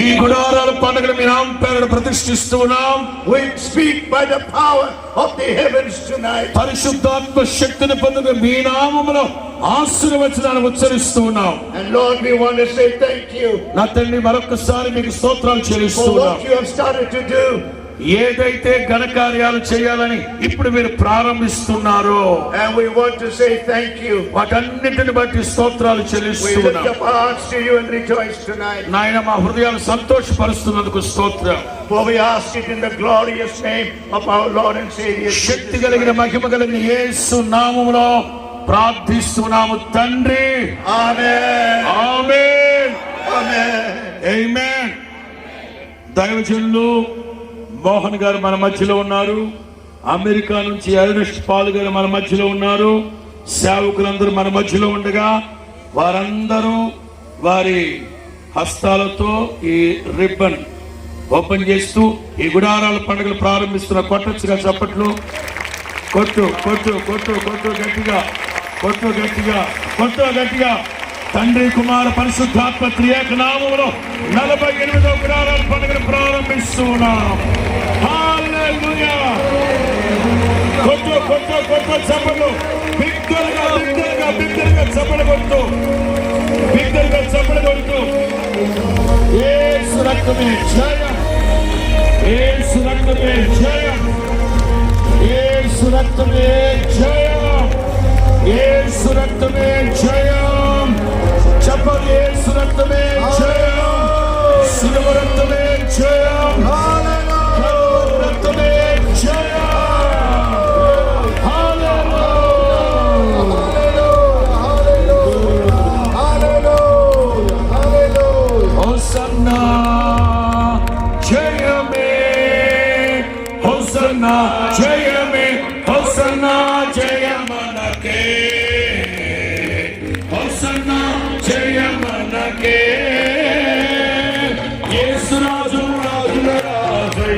ఈ గుడారాల పండుగను మీ నామ పేరును ప్రతిష్ఠిస్తూ ఉన్నాం We speak by the power of the heavens tonight. పరిశుద్ధాత్మ శక్తిని పొందుకు మీ నామములో ఆశీర్వచనాన్ని ఉచ్చరిస్తూ ఉన్నాం And Lord, we want to say thank you నా తండ్రి మరొకసారి మీకు స్తోత్రాలు చెల్లిస్తూ for ఉన్నాం what you have started to do. ఏదైతే ఘనకార్యాలు చేయాలని ఇప్పుడు మీరు ప్రారంభిస్తున్నారో And we want to say thank you. వాటన్నిటిని బట్టి స్తోత్రాలు We చెల్లిస్తూ lift up our hearts to you and rejoice tonight. నాయన మా హృదయాలు సంతోషపరుస్తున్నందుకు స్తోత్రం For we ask it in the glorious name of our Lord and Savior. శక్తి కలిగిన. మహిమ కలిగిన యేసు నామములో ప్రార్థిస్తున్నాము తండ్రి Amen. ఆమేన్ Amen. ఆమేన్ దైవజనులు మోహన్ గారు మన మధ్యలో ఉన్నారు. అమెరికా నుంచి అరుణేష్ పాల్ గారు మన మధ్యలో ఉన్నారు. సేవకులందరూ మన మధ్యలో ఉండగా వారందరూ వారి హస్తాలతో ఈ రిబ్బన్ ఓపెన్ చేస్తూ ఈ గుడారాల పండుగలు ప్రారంభిస్తున్న కొట్టచ్చుగా చప్పట్లు. కొట్టు కొట్టు కొట్టు కొట్టు గట్టిగా కొట్టు గట్టిగా కొట్టు గట్టిగా. తండ్రి కుమార పరిశుద్ధాత్మ త్రియేక నామములో నలభై ఎనిమిదో గుడారాల పండుగను ప్రారంభిస్తున్నాం. హల్లెలూయా! కొట్టు కొట్టు కొట్టు చప్పట్లు బిగ్గరగా బిగ్గరగా బిగ్గరగా చప్పలు కొడుతూ బిగ్గరగా చప్పలు కొడుతూ. ఏ సురక్తమే జయం ఏ సురక్తమే జయం ఏ సురక్తమే హోసన్నా జయమే హోసన్నా జయమనకే. హోసన్నా జయమనకే. యేసురాజు రాజుల రాజై